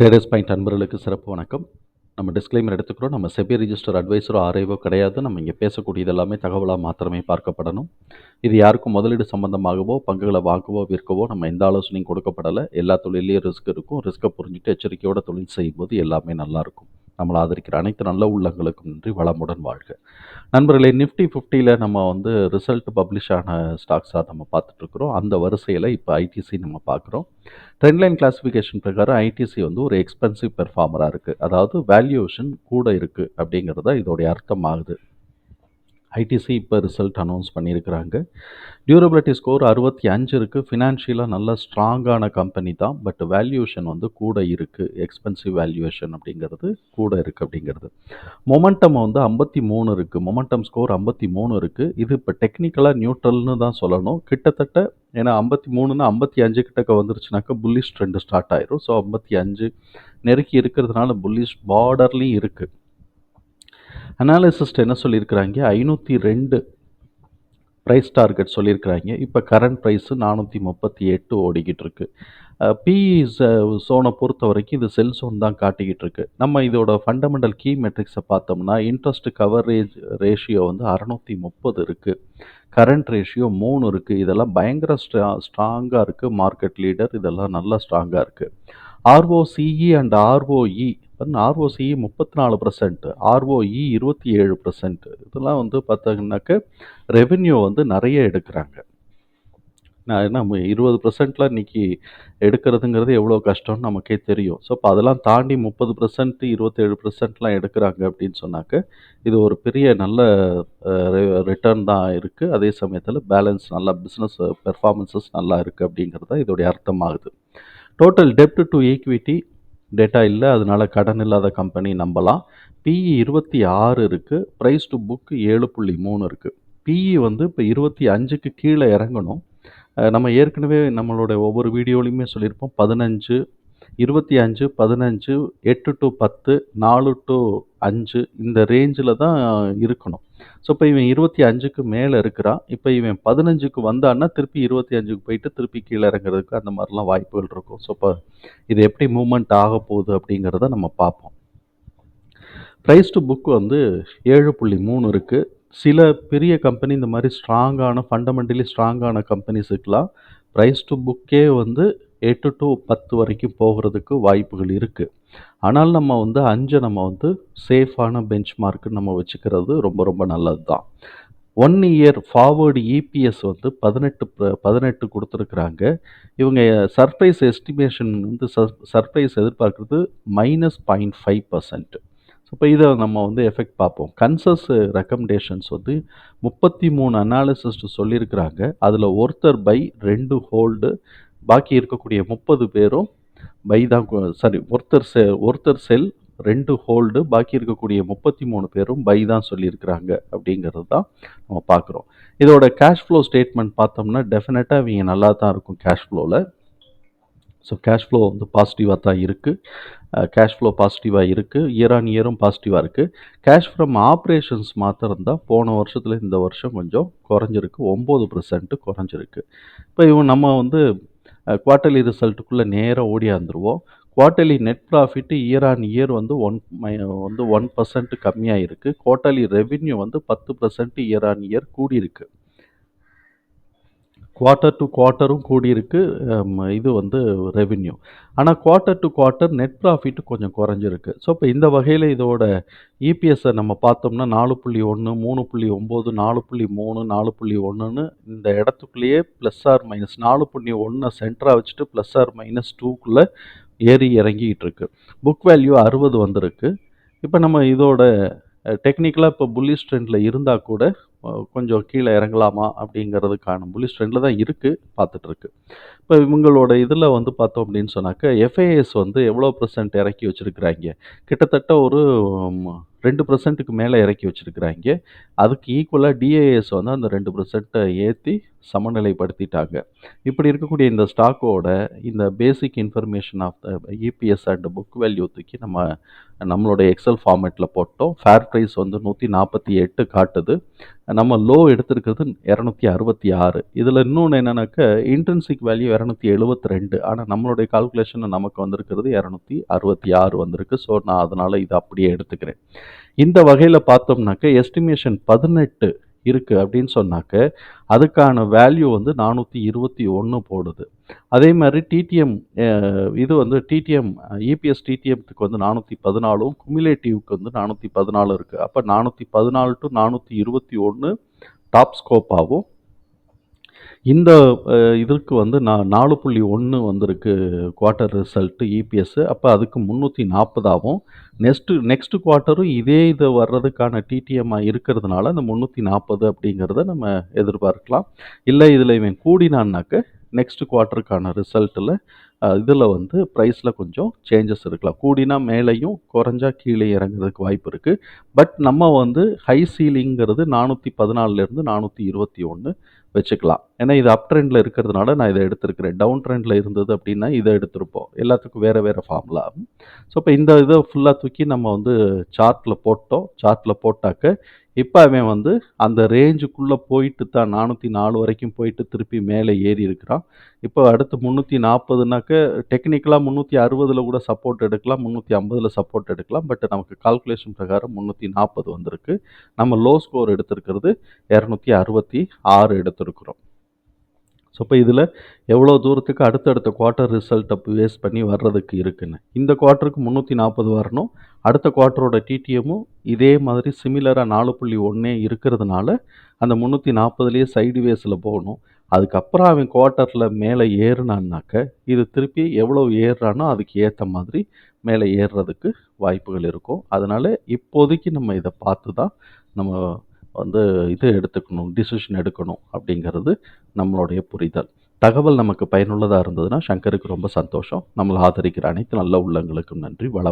Traders point அன்பர்களுக்கு சிறப்பு வணக்கம். நம்ம டிஸ்க்ளைமர் எடுத்துக்கிறோம். நம்ம செபி ரிஜிஸ்டர் அட்வைஸரோ ஆர்ஐவோ கிடையாது. நம்ம இங்கே பேசக்கூடியது எல்லாமே தகவலாக மாத்திரமே பார்க்கப்படணும். இது யாருக்கும் முதலீடு சம்பந்தமாகவோ பங்குகளை வாங்கவோ விற்கவோ நம்ம எந்த ஆலோசனையும் கொடுக்கப்படலை. எல்லா தொழிலையும் ரிஸ்க் இருக்கும். ரிஸ்க்கை புரிஞ்சுட்டு எச்சரிக்கையோட தொழில் செய்யும்போது எல்லாமே நல்லாயிருக்கும் நம்மளை ஆதரிக்கிற அனைத்து நல்ல உள்ளங்களுக்கும் நன்றி வளமுடன் வாழ்க. நண்பர்களே நிஃப்டி ஃபிஃப்டியில் நம்ம வந்து ரிசல்ட் பப்ளிஷ் ஆன ஸ்டாக்ஸாக நம்ம பார்த்துட்ருக்குறோம். அந்த வரிசையில் இப்போ ஐடிசி நம்ம பார்க்குறோம். ட்ரெண்ட்லைன் கிளாஸிஃபிகேஷன் பிரகாரம் ஐடிசி வந்து ஒரு எக்ஸ்பென்சிவ் பெர்ஃபார்மராக இருக்குது அதாவது வேல்யூவேஷன் கூட இருக்குது அப்படிங்கிறத இதோடைய அர்த்தம் ஆகுது ஐடிசி இப்போ ரிசல்ட் அனௌன்ஸ் பண்ணியிருக்கிறாங்க. டியூரபிலிட்டி ஸ்கோர் அறுபத்தி அஞ்சு இருக்குது ஃபினான்ஷியலாக நல்ல ஸ்ட்ராங்கான கம்பெனி தான். பட் வேல்யூவேஷன் வந்து கூட இருக்குது எக்ஸ்பென்சிவ் வேல்யூவேஷன் அப்படிங்கிறது கூட இருக்குது அப்படிங்கிறது. மொமெண்டம் வந்து ஐம்பத்தி மூணு இருக்குது மொமெண்டம் ஸ்கோர் ஐம்பத்தி மூணு இருக்குது இது இப்போ டெக்னிக்கலாக நியூட்ரல்னு தான் சொல்லணும். கிட்டத்தட்ட ஏன்னா ஐம்பத்தி மூணுன்னா ஐம்பத்தி அஞ்சு கிட்டக்க வந்துருச்சுனாக்கா புல்லிஷ் ட்ரெண்டு ஸ்டார்ட் ஆயிரும். ஸோ ஐம்பத்தி அஞ்சு நெருக்கி இருக்கிறதுனால புல்லிஷ் பார்டர்லேயும் இருக்குது அனாலிசிஸ்ட் என்ன சொல்லியிருக்கிறாங்க? ஐநூற்றி ரெண்டு ப்ரைஸ் டார்கெட் சொல்லியிருக்கிறாங்க. இப்போ கரண்ட் ப்ரைஸு நானூற்றி முப்பத்தி எட்டு ஓடிக்கிட்டு இருக்கு. பிஇ சோனை பொறுத்த வரைக்கும் இது செல் சோன் தான் காட்டிக்கிட்டு இருக்கு. நம்ம இதோட ஃபண்டமெண்டல் கீ மெட்ரிக்ஸை பார்த்தோம்னா இன்ட்ரெஸ்ட் கவரேஜ் ரேஷியோ வந்து அறநூற்றி முப்பது இருக்குது கரண்ட் ரேஷியோ மூணு இருக்குது இதெல்லாம் பயங்கர ஸ்ட்ரா ஸ்ட்ராங்காக இருக்குது மார்க்கெட் லீடர் இதெல்லாம் நல்லா ஸ்ட்ராங்காக இருக்குது ஆர்ஓசிஇ அண்ட் ஆர்ஓஇ ஆர்ஓசிஇ முப்பத்தி நாலு பர்சன்ட் ஆர்ஓஇ இருபத்தி ஏழு பர்சன்ட் இதெல்லாம் வந்து பார்த்தீங்கன்னாக்க ரெவென்யூ வந்து நிறைய எடுக்கிறாங்க. நான் என்ன இருபது பர்சன்ட்ல இன்னைக்கு எடுக்கிறதுங்கிறது எவ்வளோ கஷ்டம்னு நமக்கே தெரியும். ஸோ இப்போ அதெல்லாம் தாண்டி முப்பது பர்சன்ட் இருபத்தேழு பர்சன்ட்லாம் எடுக்கிறாங்க அப்படின்னு சொன்னாக்க இது ஒரு பெரிய நல்ல ரிட்டர்ன் தான் இருக்குது அதே சமயத்தில் பேலன்ஸ் நல்லா பிஸ்னஸ் பெர்ஃபார்மன்ஸஸ் நல்லா இருக்குது அப்படிங்கிறது தான் இதோடைய அர்த்தமாகுது. டோட்டல் டெப்ட் டு ஈக்விட்டி டேட்டா இல்லை அதனால கடன் இல்லாத கம்பெனி நம்பலாம். பிஇ இருபத்தி ஆறு இருக்குது ப்ரைஸ் டு புக் ஏழு புள்ளி மூணு இருக்குது பிஇ வந்து இப்போ இருபத்தி அஞ்சுக்கு கீழே இறங்கணும். நம்ம ஏற்கனவே நம்மளோட ஒவ்வொரு வீடியோலையுமே சொல்லியிருப்போம். பதினஞ்சு இருபத்தி அஞ்சு பதினஞ்சு எட்டு டு பத்து நாலு டு அஞ்சு இந்த ரேஞ்சில் தான் இருக்கணும். ஸோ இப்போ இவன் இருபத்தி அஞ்சுக்கு மேலே இருக்கிறான். இப்போ இவன் பதினஞ்சுக்கு வந்தான்னா திருப்பி இருபத்தி அஞ்சுக்கு போயிட்டு திருப்பி கீழே இறங்குறதுக்கு அந்த மாதிரிலாம் வாய்ப்புகள் இருக்கும். ஸோ இப்போ இது எப்படி மூமெண்ட் ஆக போகுது அப்படிங்கிறத நம்ம பார்ப்போம். ப்ரைஸ் டு புக் வந்து ஏழு புள்ளி மூணு இருக்குது சில பெரிய கம்பெனி இந்த மாதிரி ஸ்ட்ராங்கான ஃபண்டமெண்டலி ஸ்ட்ராங்கான கம்பெனிஸுக்கெலாம் ப்ரைஸ் டு புக்கே வந்து எட்டு டு பத்து வரைக்கும் போகிறதுக்கு வாய்ப்புகள் இருக்குது ஆனால் நம்ம வந்து அஞ்சை நம்ம வந்து சேஃபான பெஞ்ச் மார்க்கு நம்ம வச்சுக்கிறது ரொம்ப ரொம்ப நல்லது தான் ஒன் இயர் ஃபார்வேர்டு இபிஎஸ் வந்து பதினெட்டு பதினெட்டு கொடுத்துருக்குறாங்க. இவங்க சர்ப்ரைஸ் எஸ்டிமேஷன் வந்து surprise எதிர்பார்க்குறது minus point five percent so இப்போ இதை நம்ம வந்து எஃபெக்ட் பார்ப்போம். கன்சஸ் ரெக்கமெண்டேஷன்ஸ் வந்து முப்பத்தி மூணு அனாலிசிஸ்ட் சொல்லியிருக்கிறாங்க. அதில் ஒருத்தர் பை ரெண்டு ஹோல்டு பாக்கி இருக்கக்கூடிய முப்பது பேரும் பை தான் சாரி ஒருத்தர் செ ஒருத்தர் செல் ரெண்டு ஹோல்டு பாக்கி இருக்கக்கூடிய முப்பத்தி மூணு பேரும் பை தான் சொல்லியிருக்கிறாங்க அப்படிங்கிறது தான் நம்ம பார்க்குறோம் இதோட கேஷ் ஃப்ளோ ஸ்டேட்மெண்ட் பார்த்தோம்னா டெஃபினட்டாக இவங்க நல்லா தான் இருக்கும் கேஷ் ஃப்ளோவில் ஸோ கேஷ் ஃப்ளோ வந்து பாசிட்டிவாக தான் இருக்குது கேஷ் ஃப்ளோ பாசிட்டிவாக இருக்குது இயர் ஆன் இயரும் பாசிட்டிவாக இருக்குது கேஷ் ஃப்ரம் ஆப்ரேஷன்ஸ் மாத்திரம் தான் போன வருஷத்தில் இந்த வருஷம் கொஞ்சம் குறைஞ்சிருக்கு. ஒம்பது பர்சன்ட்டு குறைஞ்சிருக்கு. இப்போ இவன் நம்ம வந்து குவார்ட்டர்லி ரிசல்ட்டுக்குள்ளே நேராக ஓடியாந்துருவோம் quarterly net profit year on year வந்து ஒன் வந்து ஒன் பர்சன்ட் கம்மியாக இருக்குது குவார்ட்டர்லி ரெவின்யூ வந்து பத்து பர்சன்ட் இயர் ஆன் இயர் கூடியிருக்கு. குவார்ட்டர் டு குவார்ட்டரும் கூடியிருக்கு இது வந்து ரெவின்யூ ஆனால் quarter to quarter net profit கொஞ்சம் குறைஞ்சிருக்கு. ஸோ இப்போ இந்த வகையில் இதோட இபிஎஸ்ஸை நம்ம பார்த்தோம்னா நாலு புள்ளி ஒன்று மூணு புள்ளி ஒம்பது நாலு புள்ளி மூணு நாலு புள்ளி ஒன்றுன்னு இந்த இடத்துக்குள்ளேயே ப்ளஸ் ஆர் மைனஸ் நாலு புள்ளி ஒன்றை சென்டராக வச்சுட்டு ப்ளஸ் ஆர் மைனஸ் டூக்குள்ளே ஏறி இறங்கிக்கிட்டு இருக்கு புக் வேல்யூ அறுபது வந்திருக்கு. இப்போ நம்ம இதோட டெக்னிக்கலாக இப்போ புல்லிஷ் ட்ரெண்டில் இருந்தால் கூட கொஞ்சம் கீழே இறங்கலாமா அப்படிங்கிறதுக்கான புலிஸ் ஸ்ட்ரெண்டில் தான் இருக்குது பார்த்துட்ருக்கு இப்போ இவங்களோட இதில் வந்து பார்த்தோம் அப்படின்னு சொன்னாக்க எஃப்ஐஎஸ் வந்து எவ்வளோ பர்சன்ட் இறக்கி வச்சுருக்குறாங்க? கிட்டத்தட்ட ஒரு ரெண்டு பர்சன்ட்டுக்கு மேலே இறக்கி வச்சுருக்குறாங்க. அதுக்கு ஈக்குவலாக டிஏஎஸ் வந்து அந்த ரெண்டு பர்சன்ட்டை ஏற்றி சமநிலைப்படுத்திட்டாங்க. இப்படி இருக்கக்கூடிய இந்த ஸ்டாக்கோட இந்த basic information of the EPS and book value தூக்கி நம்ம நம்மளுடைய எக்ஸல் ஃபார்மேட்டில் போட்டோம். ஃபேர் ப்ரைஸ் வந்து நூற்றி நாற்பத்தி எட்டு காட்டுது. நம்ம லோ எடுத்திருக்கிறது இரநூத்தி அறுபத்தி ஆறு. இதில் இன்னொன்று என்னென்னாக்கா இன்டென்சிக் வேல்யூ இரநூத்தி எழுபத்தி ரெண்டு. ஆனால் நம்மளுடைய கால்குலேஷனில் நமக்கு வந்திருக்கிறது இரநூத்தி அறுபத்தி ஆறு வந்திருக்கு. ஸோ நான் அதனால் இதை அப்படியே எடுத்துக்கிறேன். இந்த வகையில் பார்த்தோம்னாக்க எஸ்டிமேஷன் பதினெட்டு இருக்குது அப்படின்னு சொன்னாக்க அதுக்கான வேல்யூ வந்து நானூற்றி இருபத்தி ஒன்று போடுது. அதே மாதிரி டிடிஎம் இது வந்து டிடிஎம் இபிஎஸ் டிடிஎம்க்கு வந்து நானூற்றி பதினாலும் குமிலேட்டிவ்க்கு வந்து நானூற்றி பதினாலு இருக்குது அப்போ நானூற்றி பதினாலு டு நானூற்றி இருபத்தி ஒன்று டாப் ஸ்கோப்பாகவும் இந்த இதற்கு வந்து நான் நாலு புள்ளி ஒன்று வந்திருக்கு குவார்ட்டர் ரிசல்ட்டு இபிஎஸ் அப்போ அதுக்கு முந்நூற்றி நாற்பதாகவும் நெக்ஸ்ட்டு நெக்ஸ்ட் குவார்ட்டரும் இதே இது வர்றதுக்கான டிடிஎம்மாக இருக்கிறதுனால அந்த முந்நூற்றி நாற்பது அப்படிங்கிறத நம்ம எதிர்பார்க்கலாம். இல்லை இதில் இவன் கூடினான்னாக்க நெக்ஸ்ட் குவார்ட்டருக்கான ரிசல்ட்டில் இதில் வந்து ப்ரைஸில் கொஞ்சம் சேஞ்சஸ் இருக்கலாம். கூடினா மேலேயும் குறைஞ்சா கீழே இறங்குறதுக்கு வாய்ப்பு இருக்குது பட் நம்ம வந்து ஹை சீலிங்கிறது நானூற்றி பதினாலிருந்து நானூற்றி இருபத்தி ஒன்று வச்சுக்கலாம். ஏன்னா இது அப் ட்ரெண்டில் இருக்கிறதுனால நான் இதை எடுத்திருக்கிறேன். டவுன் ட்ரெண்டில் இருந்தது அப்படின்னா இதை எடுத்திருப்போம். எல்லாத்துக்கும் வேறு வேறு ஃபார்முலா ஸோ இப்போ இந்த இதை ஃபுல்லாக தூக்கி நம்ம வந்து சார்ட்டில் போட்டோம். சார்ட்டில் போட்டாக்க இப்போ அவன் வந்து அந்த ரேஞ்சுக்குள்ளே போயிட்டு தான் நானூற்றி நாலு வரைக்கும் போயிட்டு திருப்பி மேலே ஏறி இருக்கிறான். இப்போ அடுத்து முந்நூற்றி நாற்பதுனாக்க டெக்னிக்கலாக முந்நூற்றி அறுபதில் கூட சப்போர்ட் எடுக்கலாம் முந்நூற்றி ஐம்பதில் சப்போர்ட் எடுக்கலாம். பட் நமக்கு கால்குலேஷன் பிரகாரம் முந்நூற்றி நாற்பது வந்திருக்கு. நம்ம லோ ஸ்கோர் எடுத்திருக்கிறது இரநூத்தி அறுபத்தி ஆறு எடுத்திருக்கிறோம். ஸோ இப்போ இதில் எவ்வளோ தூரத்துக்கு அடுத்தடுத்த குவார்ட்டர் ரிசல்ட்டை பேஸ் பண்ணி வர்றதுக்கு இருக்குன்னு. இந்த குவார்ட்டருக்கு முந்நூற்றி நாற்பது வரணும். அடுத்த குவார்ட்டரோட டிடிஎம்மும் இதே மாதிரி சிமிலராக நாலு புள்ளி ஒன்றே இருக்கிறதுனால அந்த முந்நூற்றி நாற்பதுலேயே சைடு வேஸில் போகணும். அதுக்கப்புறம் அவன் குவார்ட்டரில் மேலே ஏறுனான்னாக்க இது திருப்பி எவ்வளோ ஏறுறானோ அதுக்கு ஏற்ற மாதிரி மேலே ஏறுறதுக்கு வாய்ப்புகள் இருக்கும். அதனால் இப்போதைக்கு நம்ம இதை பார்த்து தான் நம்ம வந்து இது எடுத்துக்கணும் டிசிஷன் எடுக்கணும் அப்படிங்கிறது நம்மளுடைய புரிதல். தகவல் நமக்கு பயனுள்ளதாக இருந்ததுன்னா சங்கருக்கு ரொம்ப சந்தோஷம். நம்மளை ஆதரிக்கிற அனைத்து நல்ல உள்ளங்களுக்கும் நன்றி. வளம்